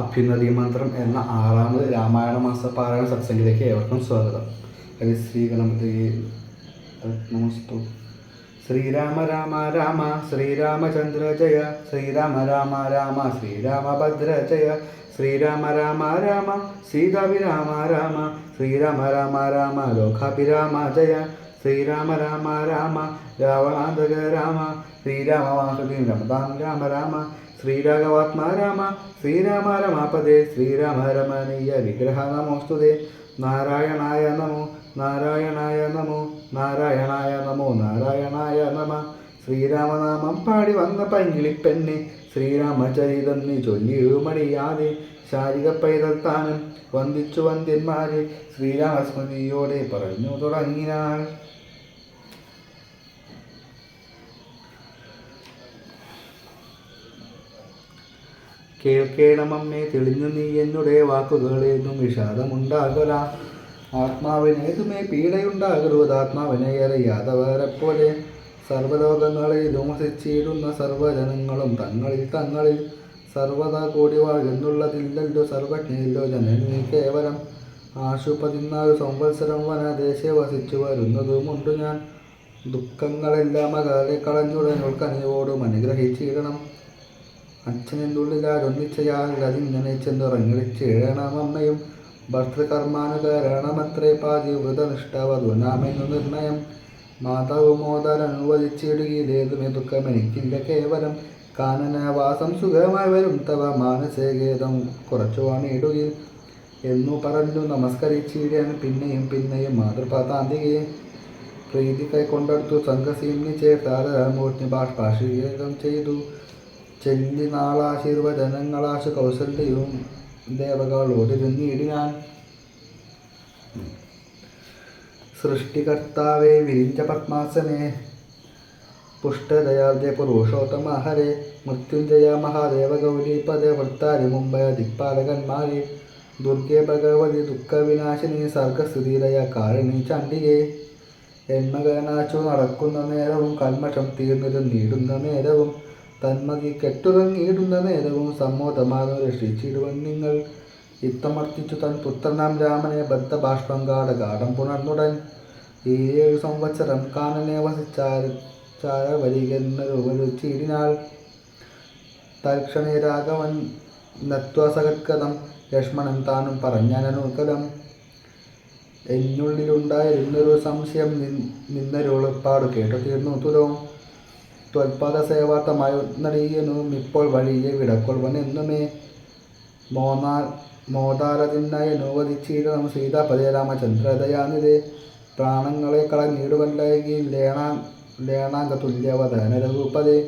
അഭ്യുന്നതി മന്ത്രം എന്ന ആറാമത് രാമായണ മാസ പാരായണ സത്സംഗിലേക്ക് ഏവർക്കും സ്വാഗതം. ഹരി ശ്രീ ഗണപതി നമസ്തു. ശ്രീരാമ രാമ രാമ ശ്രീരാമചന്ദ്ര ജയ ശ്രീരാമ രാമ രാമ ശ്രീരാമഭദ്ര ജയ ശ്രീരാമ രാമ രാമ സീതാഭിരാമ രാമ ശ്രീരാമ രാമ രാമ ലോകാഭിരാമ ജയ ശ്രീരാമ രാമ രാമ രാവണാന്തക രാമ ശ്രീരാമ വാസുദേവ രമതാം രാമ രാമ ശ്രീരാഘവാത്മാ രാമ ശ്രീരാമ രമാപദേ ശ്രീരാമ രമണീയ വിഗ്രഹ നമോസ്തുതേ. നാരായണായ നമോ നാരായണായ നമോ നാരായണായ നമോ നാരായണായ നമ. ശ്രീരാമനാമം പാടി വന്ന പങ്കിളിപ്പെന്നെ ശ്രീരാമചരിതം നീ ചൊല്ലിയുമടിയാതെ ശാരിക പൈതൽ താനും വന്ദിച്ചു വന്ദ്യന്മാരെ ശ്രീരാമസ്മൃതിയോടെ പറഞ്ഞു തുടങ്ങിനാൾ. കേൾക്കേണമമ്മേ തെളിഞ്ഞു നീ എന്നുടെ വാക്കുകളേതും വിഷാദമുണ്ടാകല. ആത്മാവിനേതുമേ പീഡയുണ്ടാകരുത് ആത്മാവിനെ അറിയാതവരെപ്പോലെ സർവലോകങ്ങളെ വസിച്ചിടുന്ന സർവജനങ്ങളും തങ്ങളിൽ തങ്ങളിൽ സർവതാ കൂടി വാഴുന്നുള്ളതില്ലല്ലോ സർവജ്ഞയില്ലോ ജനനീ കേവലം. ആശു പതിനാല് സംവത്സരം വനദേശെ വസിച്ചു വരുന്നതുമുണ്ട് ഞാൻ. ദുഃഖങ്ങളെല്ലാം അകാലെ കളഞ്ഞുടനുൾ കനിവോടും അനുഗ്രഹിച്ചിടണം. അച്ഛനെന്നുള്ളിലാരൊന്നിച്ചയാൽ അതിങ്ങനെ ചെന്നുറങ്ങിളിച്ചിടണം അമ്മയും ഭർത്തൃകർമാനുകാരണമത്രേ പാതി വ്രതനിഷ്ഠാവധുനാമെന്നു നിർണയം. മാതാവ് മോദാൻ അനുവദിച്ചിടുകയിലേതുമേ ദുഃഖം എനിക്കില്ല കേവലം. കാനനവാസം സുഖമായി വരും തവ മാനസേഖേദം കുറച്ചു വാണിയിടുകയിൽ എന്നു പറഞ്ഞു നമസ്കരിച്ചിടാൻ പിന്നെയും പിന്നെയും മാതൃപാതാന്തികയെ പ്രീതി കൈക്കൊണ്ടെടുത്തു സംഘസീമ്നി ചേർത്താരമൂർത്തി ബാഷ്പാഷികം ചെയ്തു. ചെല്ലി നാളാശീർവചനങ്ങളാശു കൗസല്യവും ദേവകളോടിരുന്നിടിനാൻ സൃഷ്ടികർത്താവേ വിരിഞ്ച പത്മാസനെ പുഷ്ടദയാദ്യ പുരുഷോത്തമ ഹരേ മൃത്യുഞ്ജയ മഹാദേവ ഗൗരീപദ വൃത്താരി മുംബൈ ദിക്പാലകന്മാരെ ദുർഗെ ഭഗവതി ദുഃഖവിനാശിനി സർഗസ്ഥിതിരയ കാരണി ചണ്ഡികേ എന്മകനാച്ചു നടക്കുന്ന നേരവും കൽമഷം തീർന്നിരുന്നിടുന്ന നേരവും തന്മതി കെട്ടുറങ്ങിയിടുന്ന നേരവും സമ്മോദമാകെ രക്ഷിച്ചിടുവൻ നിങ്ങൾ. ഇത്തമർത്തിച്ചു തൻ പുത്രനാം രാമനെ ബദ്ധബാഷ്പം ഗാഠ ഗാഠം പുണർന്നുടൻ. ഈ ഏഴ് സംവത്സരം കാനനെ വസിച്ചാൽ ചാര വരികെന്നൊരു ചീടിനാൾ തൽക്ഷണേ രാഘവൻ നത്വസകത്കഥം ലക്ഷ്മണൻ താനും പറഞ്ഞനനുകലം എന്നുള്ളിലുണ്ടായിരുന്നൊരു സംശയം നിന്നൊരു നിന്നൊരുളപ്പാട് കേട്ടു തീർന്നു തുലോ. ത്വൽപദ സേവാർത്ഥമായി നടീയനും ഇപ്പോൾ വഴിയെ വിടക്കൊള്ളുവൻ എന്നുമേ മോനാ മോദാരതിനായി അനുവദിച്ചിടണം സീതാപതി രാമചന്ദ്രദയാനിതേ പ്രാണങ്ങളെ കളഞ്ഞിടുവല്ലെങ്കിൽ ലേണാ ലേണാങ്ക തുല്യവദന രഘുപതേ.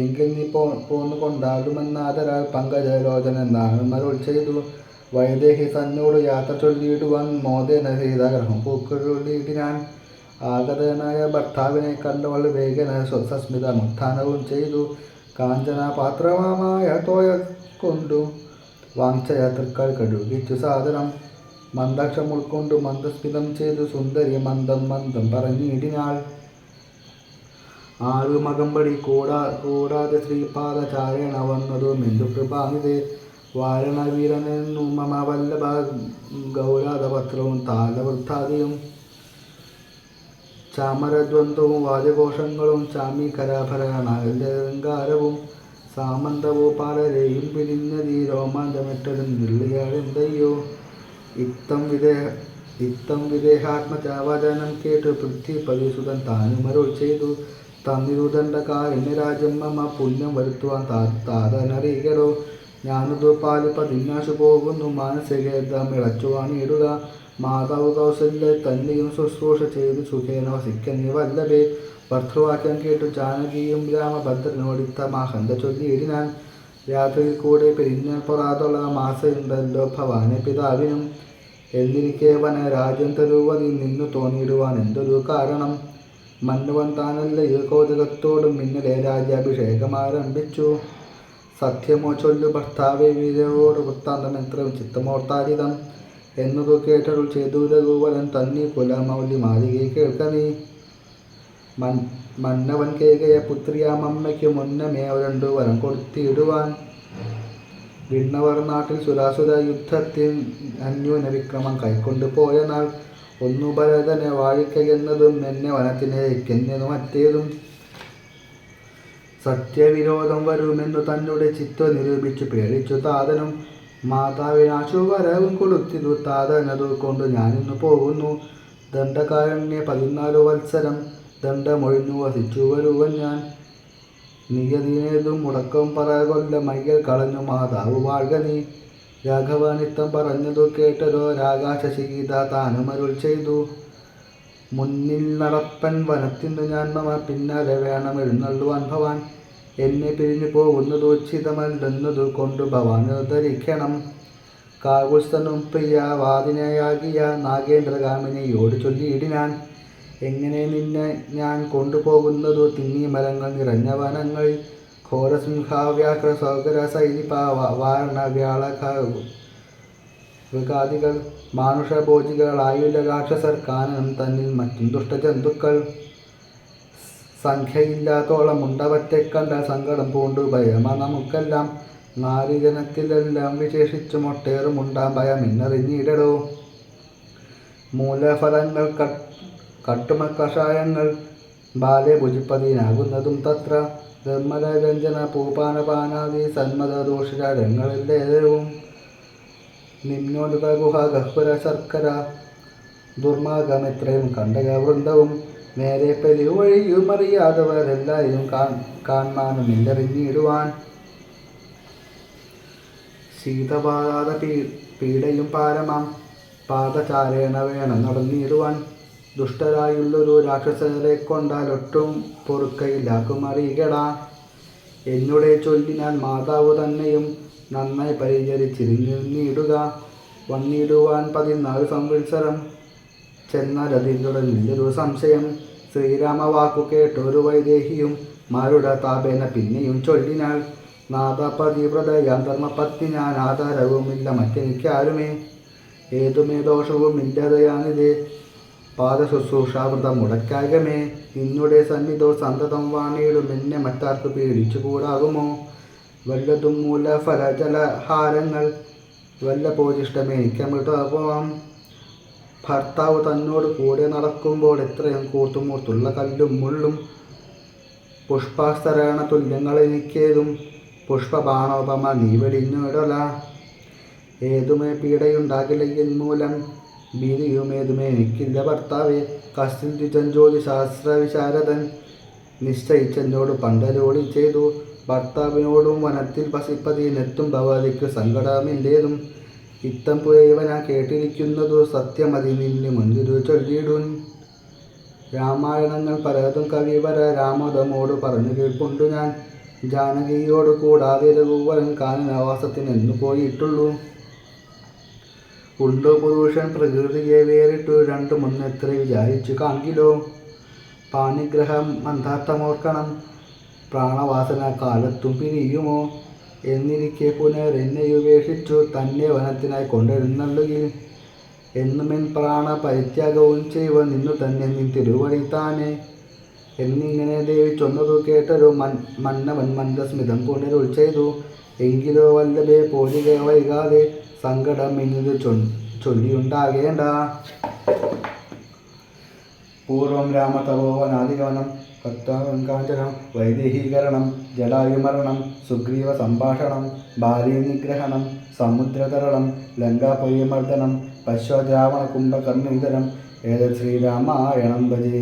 എങ്കിൽ നീ പോ പോന്നു കൊണ്ടാടുമെന്നാദരാൽ പങ്കജലോചന എന്നാണ് മരുൾ ചെയ്തു. വൈദേഹി തന്നോട് യാത്ര ചൊല്ലിയിടുവാൻ മോദേന സീതാഗ്രഹം പൂക്കൊള്ളിയിടിനാൻ ആഗതനായ ഭർത്താവിനെ കണ്ടവൾ വേഗന സ്വസസ്മിത മുത്ഥാനവും ചെയ്തു. കാഞ്ചന പാത്രമായ തോയ കൊണ്ടു വാങ്ങിച്ച തൃക്കാൽ കഴുകിച്ചു സാധനം. മന്ദാക്ഷം ഉൾക്കൊണ്ടു മന്ദസ്മിതം ചെയ്തു സുന്ദരി മന്ദം മന്ദം പറഞ്ഞിടിനാൾ ആറു മകമ്പടി കൂടാ കൂടാതെ ശ്രീപാദചാരേണ വന്നതു മെന്തു കൃപാനിതേ വാരണവീരനെന്നു മമ വല്ലഭ ഗൗരാതപത്രവും താലവൃത്താദിയും ചാമരദ്വന്ദ്വവും വാദ്യഘോഷങ്ങളും സാമന്തവോ സാമന്തഭൂപാലരെയും പിരിഞ്ഞതീ രോമാഞ്ചമിട്ടരും നിള്ളിയാടെന്തയ്യോ ഇത്തം വിദേഹ ഇത്തം വിദേഹാത്മചാവചനം കേട്ടു പൃഥ്വിപതിസുതൻ താനുമരുൾ ചെയ്തു. തന്നിരുതണ്ടക്കാരണ്യ രാജ്യം മമ പുണ്യം വരുത്തുവാൻ താ താതനറിയോ ഞാനതു പാലിപ്പ തിന്നാശു പോകുന്നു. മാനസികേതം ഇളച്ചുവാണിയിടുക മാതാവ് കൗസല്യ തന്നെയും ശുശ്രൂഷ ചെയ്ത് സുഖേന വസിക്ക വല്ലവേ ഭർത്തൃവാക്യം കേട്ടു ജാനകിയും രാമഭദ്രനോടിത്ത മാഹന്ത ചൊല്ലിയിടിനാൻ രാത്രിയിൽ കൂടെ പിരിഞ്ഞാൽ പൊറാതുള്ള മാസമുണ്ടല്ലോ ഭവാനെ പിതാവിനും. എന്നിരിക്കെ വന രാജ്യം തരുവതി നിന്നു തോന്നിയിടുവാൻ എന്തൊരു കാരണം? മന്നുവൻ താനല്ലയോ കൗതുകത്തോടും മിന്നലെ രാജ്യാഭിഷേകം ആരംഭിച്ചു. സത്യമോ ചൊല്ലു ഭർത്താവെ വീരയോട് വൃത്താന്തം എത്ര ചിത്തമോർത്താരിതം എന്നതു കേട്ടരുൾ ചെയ്തു. തന്നി കുലമൗലി മാലികയെ കേൾക്ക നീ. മൻ മന്നവൻ കേകയ പുത്രിയാമമ്മയ്ക്ക് മുന്നമേ രണ്ടു വരം കൊടുത്തിടുവാൻ. വിണ്ണവർ നാട്ടിൽ സുരാസുര യുദ്ധത്തിൽ അന്യൂന വിക്രമം കൈക്കൊണ്ടു പോയ നാൾ ഒന്നു ഭരതനെ വാഴിക്കയെന്നതും എന്നെ വനത്തിനേക്കെന്നതും മറ്റേതും. സത്യവിരോധം വരുമെന്നു തന്നോട് ചിത്വ നിരൂപിച്ചു പേടിച്ചു താതനും. മാതാവിനാശു വരവും കൊടുത്തിരു താതനതുകൊണ്ട് ഞാനിന്നു പോകുന്നു. ദണ്ഡകാരണ്യ പതിനാലു വത്സരം ദണ്ഡമൊഴിഞ്ഞു വസിച്ചു വരുവൻ ഞാൻ. നിയതിനേതും മുടക്കം പറകൊല്ല മയ്യൽ കളഞ്ഞു മാതാവ് വാഴ്ക നീ. രാഘവാനിത്തം പറഞ്ഞതു കേട്ടതോ രാഗാശശീത താനുമരുൾ ചെയ്തു. മുന്നിൽ നടപ്പൻ വനത്തിന് ഞാൻ മമ പിന്നാലെ വേണം എഴുന്നള്ളുവാൻ ഭവാൻ. എന്നെ പിരിഞ്ഞു പോകുന്നത് ഉചിതമല്ലെന്നതു കൊണ്ടു ഭവാൻ ധരിക്കണം കാകുസ്തനും പ്രിയ വാദിനയാകിയ നാഗേന്ദ്രഗാമിനിയോട് ചൊല്ലിയിടിനാൻ. എങ്ങനെ നിന്നെ ഞാൻ കൊണ്ടുപോകുന്നതു? തിങ്ങി മരങ്ങൾ നിറഞ്ഞ വനങ്ങളിൽ ഘോരസിംഹാവ്യാഘ്ര സൗകര സൈനിപ വാരണ വ്യാളക മൃഗാദികൾ മാനുഷഭോജികളായുല രാക്ഷസർ കാനനം തന്നിൽ മറ്റും ദുഷ്ടജന്തുക്കൾ. സംഖ്യയില്ലാത്തോളം ഉണ്ടവറ്റെ കണ്ട സങ്കടം പൂണ്ടു ഭയമ നമുക്കെല്ലാം നാരിജനത്തിലെല്ലാം വിശേഷിച്ചും ഒട്ടേറും ഉണ്ടാം ഭയം. ഇന്നറിഞ്ഞിടടോ മൂലഫലങ്ങൾ കട്ട് കട്ടുമ കഷായങ്ങൾ ബാലെ ഭുജിപ്പതിനാകുന്നതും തത്ര നിർമ്മല വ്യഞ്ജന പൂപാനപാനാദി സന്മത ദോഷരങ്ങളിലേവും നിമ്നോന്നത ഗുഹ ഗഹ്വര ശർക്കര ദുർമാർഗമെത്രയും കണ്ടക വൃന്ദവും നേരെ പെരു വഴിയും അറിയാതവരെല്ലാവരും കാൺ കാണാനും ഇല്ലറിഞ്ഞിടുവാൻ ശീതപാത പീഡയും പാരമാം. പാദചാരേണ വേണം നടന്നിടുവാൻ. ദുഷ്ടരായുള്ളൊരു രാക്ഷസരെ കൊണ്ടാൽ ഒട്ടും പൊറുക്കയില്ലാക്കും അറിയടാ എന്നുടെ ചൊല്ലിനാൽ മാതാവ് തന്നെയും നന്നായി പരിചരിച്ചിരുന്നിടുക വന്നിടുവാൻ പതിനാല് സംവത്സരം. ചെന്നാൽ അതിലൊരു സംശയം. ശ്രീരാമ വാക്കു കേട്ടൊരു വൈദേഹിയും മാരുടെ താപേന പിന്നെയും ചൊല്ലിനാൾ നാദപതിവ്രതയാം ധർമ്മപത്തി ഞാൻ ആധാരവുമില്ല മറ്റെനിക്കാരുമേ. ഏതുമേ ദോഷവും ഇല്ലാതെയാണിത് പാദശുശ്രൂഷാവൃതം മുടക്കാകമേ നിന്നുടെ സന്നിധോ സന്തതം വാണിയിടും എന്നെ മറ്റാർക്ക് പേടിച്ചുകൂടാകുമോ? വല്ലതും മൂലഫല ജലഹാരങ്ങൾ വല്ല പോജിഷ്ടമേ എനിക്കമൃതപോവാം ഭർത്താവ് തന്നോട് കൂടെ നടക്കുമ്പോൾ എത്രയും കൂർത്തുമൂർത്തുള്ള കല്ലും മുള്ളും പുഷ്പാസ്തരണ തുല്യങ്ങൾ എനിക്കേതും പുഷ്പബാണോപമ നീ വെടിഞ്ഞിടല ഏതുമേ പീഡയുണ്ടാകില്ലെങ്കിൽ മൂലം ഭീതിയുമേതുമേ എനിക്കില്ല ഭർത്താവെ. കസ്തിൻ ദ്വിജഞ്ജോതി ശാസ്ത്ര വിശാരദൻ നിശ്ചയിച്ചെന്നോട് പണ്ടരോടി ചെയ്തു. ഭർത്താവിനോടും വനത്തിൽ പസിപ്പതിനെത്തും ഭവതിക്ക് സങ്കടമില്ലേതും. ഇത്തം പുയവന കേട്ടിരിക്കുന്നതു സത്യമതി. നിന്നു മുൻതിരു ചൊല്ലിയിടുൻ രാമായണങ്ങൾ പലതും കവിവര രാമതമോട് പറഞ്ഞു കേൾപ്പുണ്ടു ഞാൻ. ജാനകിയോട് കൂടാതെ രഘുവരൻ കാനനവാസത്തിന് എന്നു പോയിട്ടുള്ളൂ. ഉണ്ടു പുരുഷൻ പ്രകൃതിയെ വേറിട്ടു രണ്ടു മുന്നെത്ര വിചാരിച്ചു കാണിലോ പാണിഗ്രഹം മന്ദാർത്ഥമോർക്കണം പ്രാണവാസന കാലത്തും പിരിയുമോ? എന്നിരിക്കെ പുനർ എന്നെ ഉപേക്ഷിച്ചു തന്നെ വനത്തിനായി കൊണ്ടിരുന്നുള്ളുകിൽ എന്നുമെൻ പ്രാണ പരിത്യാഗവും ചെയ്യുവ നിന്നു തന്നെ നിൻ തിരുവടി താനെ. എന്നിങ്ങനെ ദേവി ചൊന്നതു കേട്ടൊരു മൻ മന്നവൻ മന്ദസ്മിതം പുനരുൾ ചെയ്തു. എങ്കിലോ വല്ലഭേ പോലിക വൈകാതെ സങ്കടം എന്നത് ചൊല്ലിയുണ്ടാകേണ്ട. പൂർവം രാമതപോവനാദിഗമനം കർത്താവൻ കാഞ്ചനം വൈദേഹീകരണം ജടായുമരണം സുഗ്രീവ സംഭാഷണം ബാല്യനിഗ്രഹണം സമുദ്രതരണം ലങ്കാപര്യമർദ്ദനം പശ്വദ്രാവണ കുംഭകർണീതരം ഏതത് ശ്രീരാമായണം ഭജേ.